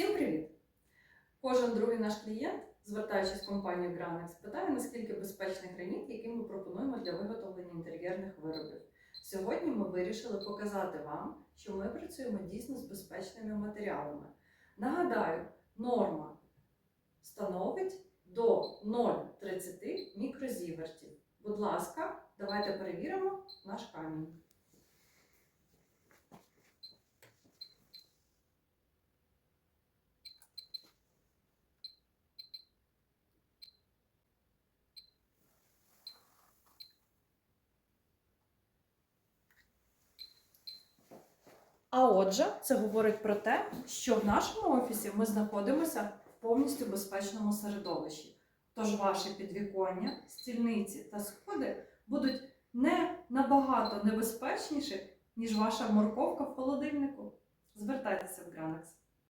Всім привіт! Кожен другий наш клієнт, звертаючись в компанію Granex, питає, наскільки безпечний граніт, який ми пропонуємо для виготовлення інтер'єрних виробів. Сьогодні ми вирішили показати вам, що ми працюємо дійсно з безпечними матеріалами. Нагадаю, норма становить до 0,30 мікрозівертів. Будь ласка, давайте перевіримо наш камінь. А отже, це говорить про те, що в нашому офісі ми знаходимося в повністю безпечному середовищі. Тож ваші підвіконня, стільниці та сходи будуть не набагато небезпечніші, ніж ваша морковка в холодильнику. Звертайтеся в Гранекс.